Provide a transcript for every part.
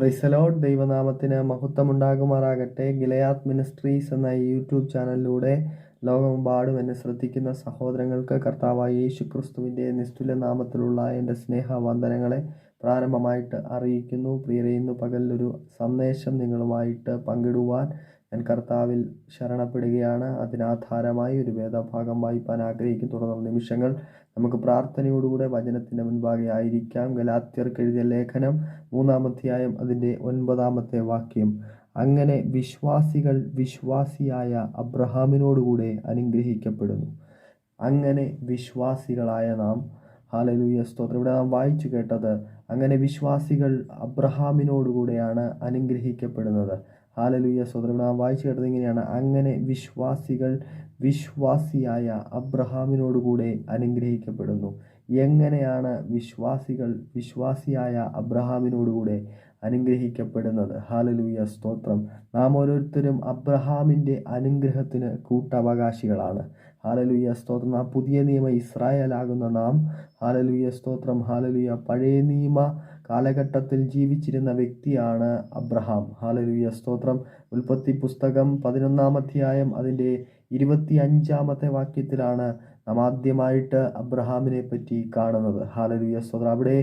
പ്രൈസലോഡ് ദൈവനാമത്തിന് മഹത്വമുണ്ടാകുമാറാകട്ടെ. ഗിലയാത് മിനിസ്ട്രീസ് എന്ന യൂട്യൂബ് ചാനലിലൂടെ ലോകമെമ്പാടും എന്നെ ശ്രദ്ധിക്കുന്ന സഹോദരങ്ങൾക്ക് കർത്താവായ യേശു ക്രിസ്തുവിന്റെ നിസ്തുല നാമത്തിലുള്ള എന്റെ സ്നേഹവന്ദനങ്ങളെ പ്രാരംഭമായിട്ട് അറിയിക്കുന്നു. പ്രിയരെ ഇന്ന് പകലൊരു സന്ദേശം നിങ്ങളുമായിട്ട് പങ്കിടുവാൻ ഞാൻ കർത്താവിൽ ശരണപ്പെടുകയാണ്. അതിനാധാരമായി ഒരു വേദഭാഗം വായിപ്പാൻ ആഗ്രഹിക്കും തുടർന്നുള്ള നിമിഷങ്ങൾ നമുക്ക് പ്രാർത്ഥനയോടുകൂടെ വചനത്തിന്റെ മുൻപാകെ ആയിരിക്കാം. ഗലാത്യർക്ക് എഴുതിയ ലേഖനം മൂന്നാമധ്യായം അതിന്റെ ഒൻപതാമത്തെ വാക്യം. അങ്ങനെ വിശ്വാസികൾ വിശ്വാസിയായ അബ്രഹാമിനോടുകൂടെ അനുഗ്രഹിക്കപ്പെടുന്നു. അങ്ങനെ വിശ്വാസികളായ നാം ഹാലലൂയ സ്തോത്രം. ഇവിടെ നാം വായിച്ചു കേട്ടത് അങ്ങനെ വിശ്വാസികൾ അബ്രഹാമിനോടുകൂടെയാണ് അനുഗ്രഹിക്കപ്പെടുന്നത്. ഹാലലൂയ സ്തോത്രം നാം വായിച്ചു കേട്ടത് ഇങ്ങനെയാണ്. അങ്ങനെ വിശ്വാസികൾ വിശ്വാസിയായ അബ്രഹാമിനോടുകൂടെ അനുഗ്രഹിക്കപ്പെടുന്നു. എങ്ങനെയാണ് വിശ്വാസികൾ വിശ്വാസിയായ അബ്രഹാമിനോടുകൂടെ അനുഗ്രഹിക്കപ്പെടുന്നത്? ഹാലലൂയ സ്തോത്രം. നാം ഓരോരുത്തരും അബ്രഹാമിന്റെ അനുഗ്രഹത്തിന് കൂട്ടവകാശികളാണ്. ഹാലലൂയ സ്തോത്രം. ആ പുതിയ നിയമ ഇസ്രായേലാകുന്ന നാം ഹാലലൂയ സ്തോത്രം. ഹാലലൂയ. പഴയ നിയമ കാലഘട്ടത്തിൽ ജീവിച്ചിരുന്ന വ്യക്തിയാണ് അബ്രഹാം. ഹാലലൂയ സ്തോത്രം. ഉൽപ്പത്തി പുസ്തകം പതിനൊന്നാം അധ്യായം അതിന്റെ ഇരുപത്തി അഞ്ചാമത്തെ വാക്യത്തിലാണ് നാം ആദ്യമായിട്ട് അബ്രഹാമിനെ പറ്റി കാണുന്നത്. ഹാലലൂയ സ്തോത്രം. അവിടെ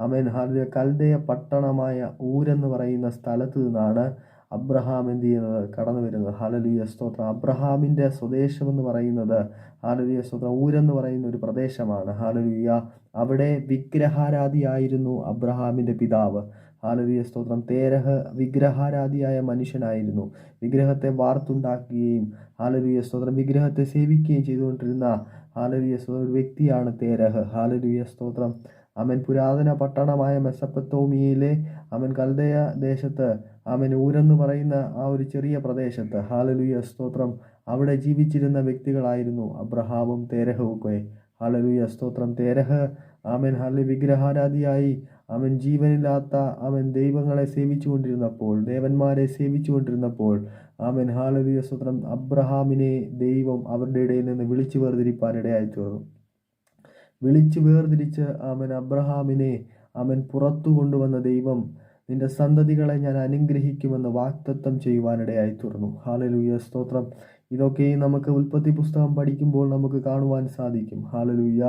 അമേൻ ഹാലലൂയ കൽദയ പട്ടണമായ ഊരെന്ന് പറയുന്ന സ്ഥലത്ത് നിന്നാണ് അബ്രഹാം എന്ത് ചെയ്യുന്നത്? കടന്നു വരുന്നത്. ഹാലലുയ സ്തോത്രം. അബ്രഹാമിന്റെ സ്വദേശം എന്ന് പറയുന്നത് ഹാലലുയ സ്തോത്രം ഊരെന്ന് പറയുന്ന ഒരു പ്രദേശമാണ്. ഹാലലുയ അവിടെ വിഗ്രഹാരാധിയായിരുന്നു അബ്രഹാമിന്റെ പിതാവ്. ഹാലലിയ സ്തോത്രം. തേരഹ് വിഗ്രഹാരാധിയായ മനുഷ്യനായിരുന്നു. വിഗ്രഹത്തെ വാർത്തുണ്ടാക്കുകയും ഹാലലിയ സ്തോത്രം വിഗ്രഹത്തെ സേവിക്കുകയും ചെയ്തുകൊണ്ടിരുന്ന ഹാലലിയ സ്തോത്രം ഒരു വ്യക്തിയാണ് തേരഹ്. ഹാലലിയ സ്തോത്രം. അവൻ പുരാതന പട്ടണമായ മെസ്സപ്പത്തോമിയയിലെ അവൻ കൽദയ ദേശത്ത് അവൻ ഊരെന്ന് പറയുന്ന ആ ഒരു ചെറിയ പ്രദേശത്ത്. ഹാലലുയ സ്തോത്രം. അവിടെ ജീവിച്ചിരുന്ന വ്യക്തികളായിരുന്നു അബ്രഹാവും തേരഹവുമൊക്കെ ഹാലലുയ സ്തോത്രം. തേരഹ് അവൻ ഹാലി വിഗ്രഹാരാധിയായി. അവൻ ജീവനില്ലാത്ത അവൻ ദൈവങ്ങളെ സേവിച്ചുകൊണ്ടിരുന്നപ്പോൾ ദേവന്മാരെ സേവിച്ചുകൊണ്ടിരുന്നപ്പോൾ അവൻ ഹാലലുയ സ്തോത്രം അബ്രഹാമിനെ ദൈവം അവരുടെ ഇടയിൽ നിന്ന് വിളിച്ചു വേർതിരിപ്പാൻ ഇടയായി തീർന്നു. വിളിച്ചു വേർതിരിച്ച് അവൻ അബ്രഹാമിനെ അവൻ പുറത്തു കൊണ്ടുവന്ന ദൈവം നിന്റെ സന്തതികളെ ഞാൻ അനുഗ്രഹിക്കുമെന്ന് വാക്തത്വം ചെയ്യുവാനിടയായി തീർന്നു. ഹാലലൂയ സ്തോത്രം. ഇതൊക്കെ നമുക്ക് ഉൽപ്പത്തി പുസ്തകം പഠിക്കുമ്പോൾ നമുക്ക് കാണുവാൻ സാധിക്കും. ഹാലലൂയ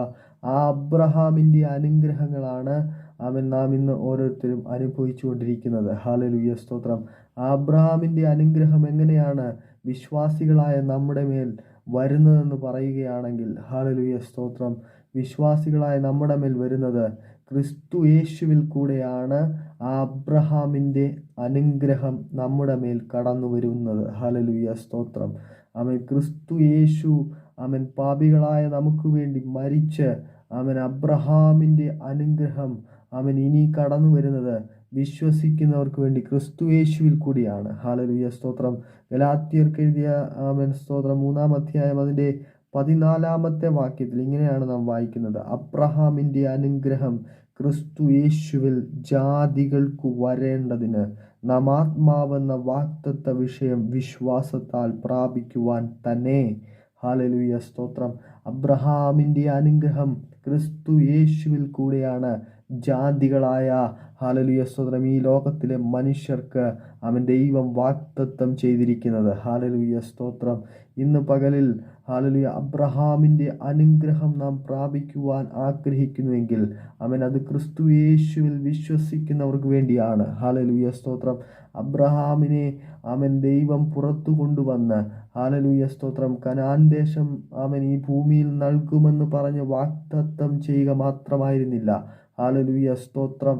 ആ അബ്രഹാമിന്റെ അനുഗ്രഹങ്ങളാണ് അവൻ നാം ഇന്ന് ഓരോരുത്തരും അനുഭവിച്ചു കൊണ്ടിരിക്കുന്നത് ഹാലലൂയ സ്തോത്രം. ആ അബ്രഹാമിന്റെ അനുഗ്രഹം എങ്ങനെയാണ് വിശ്വാസികളായ നമ്മുടെ മേൽ വരുന്നതെന്ന് പറയുകയാണെങ്കിൽ ഹാലലൂയ സ്തോത്രം. വിശ്വാസികളായ നമ്മുടെ മേൽ വരുന്നത് ക്രിസ്തു യേശുവിൽ കൂടെയാണ് ആ അബ്രഹാമിന്റെ അനുഗ്രഹം നമ്മുടെ മേൽ കടന്നു വരുന്നത്. ഹലലുയ സ്തോത്രം. അവൻ ക്രിസ്തു യേശു അവൻ പാപികളായ നമുക്ക് വേണ്ടി മരിച്ച് അവൻ അബ്രഹാമിന്റെ അനുഗ്രഹം അവൻ ഇനി കടന്നു വരുന്നത് വിശ്വസിക്കുന്നവർക്ക് വേണ്ടി ക്രിസ്തു യേശുവിൽ കൂടിയാണ്. ഹാലലുയ സ്തോത്രം. ഗലാത്യർക്ക് എഴുതിയ അവൻ സ്തോത്രം. മൂന്നാം അധ്യായം അതിന്റെ പതിനാലാമത്തെ വാക്യത്തിൽ ഇങ്ങനെയാണ് നാം വായിക്കുന്നത്. അബ്രഹാമിന്റെ അനുഗ്രഹം ക്രിസ്തു യേശുവിൽ ജാതികൾക്ക് വരേണ്ടതിന് നാം ആത്മാവെന്ന വാക്തത്വ വിഷയം വിശ്വാസത്താൽ പ്രാപിക്കുവാൻ തന്നെ. ഹാലലുയ സ്തോത്രം. അബ്രഹാമിന്റെ അനുഗ്രഹം ക്രിസ്തു യേശുവിൽ കൂടെയാണ്. ജാതികളായ ഹാലലുയ സ്തോത്രം. ഈ ലോകത്തിലെ മനുഷ്യർക്ക് അവൻ ദൈവം വാക്തത്വം ചെയ്തിരിക്കുന്നത്. ഹാലലുയ സ്തോത്രം. ഇന്ന് പകലിൽ ഹാലലുയ അബ്രഹാമിന്റെ അനുഗ്രഹം നാം പ്രാപിക്കുവാൻ ആഗ്രഹിക്കുന്നുവെങ്കിൽ അവൻ അത് ക്രിസ്തു യേശുവിൽ വിശ്വസിക്കുന്നവർക്ക് വേണ്ടിയാണ്. ഹാലലുയ സ്തോത്രം. അബ്രഹാമിനെ അവൻ ദൈവം പുറത്തു കൊണ്ടുവന്ന് ഹാലലുയ സ്തോത്രം. കനാൻ ദേശം അവൻ ഈ ഭൂമിയിൽ നൽകുമെന്ന് പറഞ്ഞ് വാക്തത്വം ചെയ്യുക മാത്രമായിരുന്നില്ല. ഹാലലുയ സ്തോത്രം.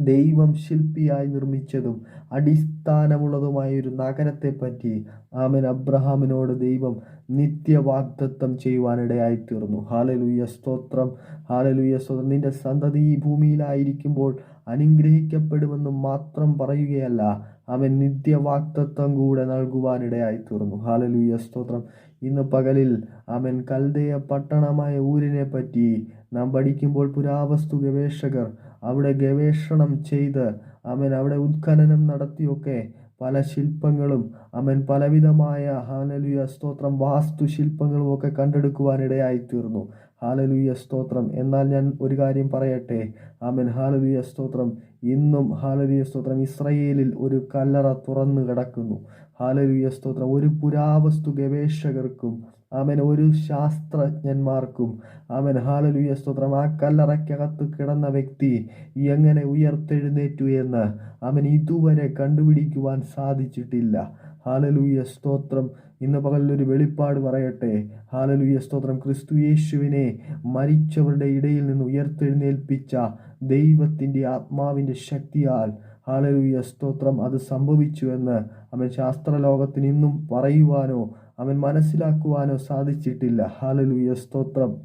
ദൈവം ശില്പിയായി നിർമ്മിച്ചതും അടിസ്ഥാനമുള്ളതുമായ ഒരു നഗരത്തെ പറ്റി ആമൻ. അബ്രഹാമിനോട് ദൈവം നിത്യവാഗ്ദത്വം ചെയ്യുവാനിടയായി തീർന്നു ഹാലലുയ സ്തോത്രം. ഹാലലുയ സ്തോത്രം. നിന്റെ സന്തതി ഈ ഭൂമിയിലായിരിക്കുമ്പോൾ അനുഗ്രഹിക്കപ്പെടുമെന്ന് മാത്രം പറയുകയല്ല അവൻ നിത്യവാക്തത്വം കൂടെ നൽകുവാനിടയായി തീർന്നു ഹാലലുയ സ്തോത്രം. ഇന്ന് പകലിൽ അവൻ കൽതയ പട്ടണമായ ഊരിനെ പറ്റി നാം പഠിക്കുമ്പോൾ പുരാവസ്തു ഗവേഷകർ അവിടെ ഗവേഷണം ചെയ്ത് അവൻ അവിടെ ഉത്ഖനനം നടത്തിയൊക്കെ പല ശില്പങ്ങളും അവൻ പലവിധമായ ഹാലലുയ സ്തോത്രം വാസ്തുശില്പങ്ങളും ഒക്കെ കണ്ടെടുക്കുവാനിടയായി തീർന്നു ഹാലലുയ സ്തോത്രം. എന്നാൽ ഞാൻ ഒരു കാര്യം പറയട്ടെ. ആമൻ ഹാലലുയ സ്തോത്രം. ഇന്നും ഹാലലുയ സ്തോത്രം ഇസ്രയേലിൽ ഒരു കല്ലറ തുറന്നു കിടക്കുന്നു. ഹാലലുയ സ്തോത്രം. ഒരു പുരാവസ്തു ഗവേഷകർക്കും ആമൻ ഒരു ശാസ്ത്രജ്ഞന്മാർക്കും ആമൻ ഹാലലുയ സ്തോത്രം. ആ കല്ലറയ്ക്കകത്ത് കിടന്ന വ്യക്തി എങ്ങനെ ഉയർത്തെഴുന്നേറ്റു എന്ന് അവൻ ഇതുവരെ കണ്ടുപിടിക്കുവാൻ സാധിച്ചിട്ടില്ല. ഹാലലൂയ സ്തോത്രം. ഇന്ന് പകലൊരു വെളിപ്പാട് പറയട്ടെ. ഹാലലൂയ സ്തോത്രം. ക്രിസ്തു യേശുവിനെ മരിച്ചവരുടെ ഇടയിൽ നിന്ന് ഉയർത്തെഴുന്നേൽപ്പിച്ച ദൈവത്തിന്റെ ആത്മാവിന്റെ ശക്തിയാൽ ഹാലലൂയ സ്തോത്രം. അത് സംഭവിച്ചു എന്ന് അവൻ ശാസ്ത്രലോകത്തിന് ഇന്നും പറയുവാനോ അവൻ മനസ്സിലാക്കുവാനോ സാധിച്ചിട്ടില്ല. ഹാലലൂയ സ്തോത്രം.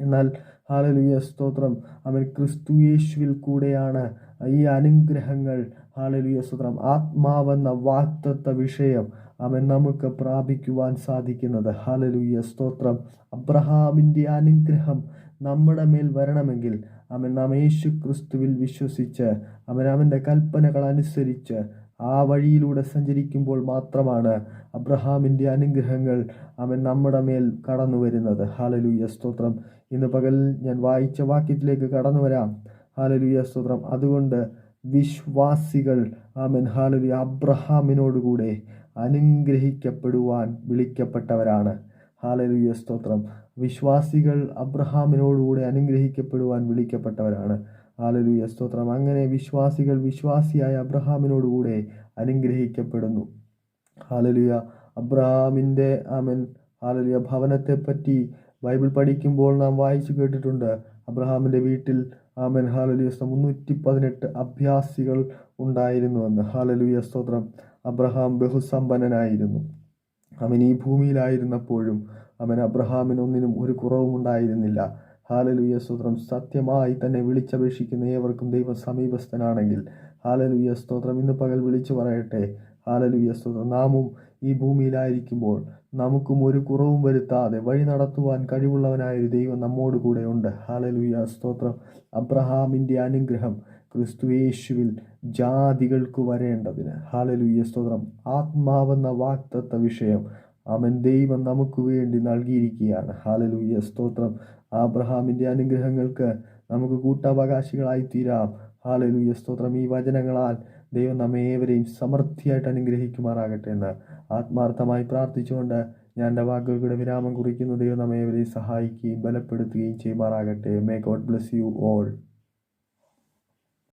എന്നാൽ ഹാലലുയ സ്തോത്രം. അവൻ ക്രിസ്തു യേശുവിൽ കൂടെയാണ്. ഈ അനുഗ്രഹങ്ങൾ. ഹാലലുയ സ്തോത്രം. ആത്മാവെന്ന വാക്തത്വ വിഷയം അവൻ നമുക്ക് പ്രാപിക്കുവാൻ സാധിക്കുന്നത്. ഹാലലുയ സ്തോത്രം. അബ്രഹാമിന്റെ അനുഗ്രഹം നമ്മുടെ മേൽ വരണമെങ്കിൽ അവൻ നാം യേശു ക്രിസ്തുവിൽ വിശ്വസിച്ച് അവൻ അവന്റെ കൽപ്പനകൾ അനുസരിച്ച് ആ വഴിയിലൂടെ സഞ്ചരിക്കുമ്പോൾ മാത്രമാണ് അബ്രഹാമിന്റെ അനുഗ്രഹങ്ങൾ അവൻ നമ്മുടെ മേൽ കടന്നു വരുന്നത്. ഹാലലൂയ സ്തോത്രം. ഇന്ന് പകൽ ഞാൻ വായിച്ച വാക്യത്തിലേക്ക് കടന്നു വരാം. ഹാലലൂയ സ്തോത്രം. അതുകൊണ്ട് വിശ്വാസികൾ ആമൻ ഹാലലൂയ അബ്രഹാമിനോടുകൂടെ അനുഗ്രഹിക്കപ്പെടുവാൻ വിളിക്കപ്പെട്ടവരാണ്. ഹാലലൂയ സ്തോത്രം. വിശ്വാസികൾ അബ്രഹാമിനോടുകൂടെ അനുഗ്രഹിക്കപ്പെടുവാൻ വിളിക്കപ്പെട്ടവരാണ്. ഹാലലുയ സ്തോത്രം. അങ്ങനെ വിശ്വാസികൾ വിശ്വാസിയായ അബ്രഹാമിനോടുകൂടെ അനുഗ്രഹിക്കപ്പെടുന്നു. ഹാലലുയ അബ്രഹാമിന്റെ ആമൻ. ഹാലലുയ ഭവനത്തെപ്പറ്റി ബൈബിൾ പഠിക്കുമ്പോൾ നാം വായിച്ചു കേട്ടിട്ടുണ്ട്. അബ്രഹാമിന്റെ വീട്ടിൽ ആമൻ. ഹാലലുയ മുന്നൂറ്റി പതിനെട്ട് അഭ്യാസികൾ ഉണ്ടായിരുന്നുവെന്ന് ഹാലലുയ സ്തോത്രം. അബ്രഹാം ബഹുസമ്പന്നനായിരുന്നു. അവൻ ഈ ഭൂമിയിലായിരുന്നപ്പോഴും അവൻ അബ്രഹാമിനൊന്നിനും ഒരു കുറവും ഉണ്ടായിരുന്നില്ല. ഹാലലുയ സ്തോത്രം. സത്യമായി തന്നെ വിളിച്ചപേക്ഷിക്കുന്ന ഏവർക്കും ദൈവ സമീപസ്ഥനാണെങ്കിൽ. ഹാലലുയ സ്തോത്രം. ഇന്ന് പകൽ വിളിച്ചു പറയട്ടെ. ഹാലലുയ സ്തോത്രം. നാമും ഈ ഭൂമിയിലായിരിക്കുമ്പോൾ നമുക്കും ഒരു കുറവും വരുത്താതെ വഴി നടത്തുവാൻ കഴിവുള്ളവനായ ഒരു ദൈവം നമ്മോട് കൂടെയുണ്ട് ഹാലലുയ സ്തോത്രം. അബ്രഹാമിന്റെ അനുഗ്രഹം. ക്രിസ്തു യേശുവിൽ ജാതികൾക്ക് വരേണ്ടതിന്. ഹാലലൂയ സ്തോത്രം. ആത്മാവെന്ന വാക്തത്വ വിഷയം അവൻ ദൈവം നമുക്ക് വേണ്ടി നൽകിയിരിക്കുകയാണ്. ഹാലലൂയ സ്തോത്രം. ആബ്രഹാമിന്റെ അനുഗ്രഹങ്ങൾക്ക് നമുക്ക് കൂട്ടവകാശികളായി തീരാം ഹാലലൂയ സ്തോത്രം. ഈ വചനങ്ങളാൽ ദൈവം നമ്മെ ഏവരെയും സമൃദ്ധിയായിട്ട് അനുഗ്രഹിക്കുമാറാകട്ടെ എന്ന് ആത്മാർത്ഥമായി പ്രാർത്ഥിച്ചുകൊണ്ട് ഞാൻ എന്റെ വാക്കുകൾക്കൂടെ വിരാമം കുറിക്കുന്നു. ദൈവം നമ്മെ ഏവരെയും സഹായിക്കുകയും ബലപ്പെടുത്തുകയും ചെയ്യുമാറാകട്ടെ. May God bless you all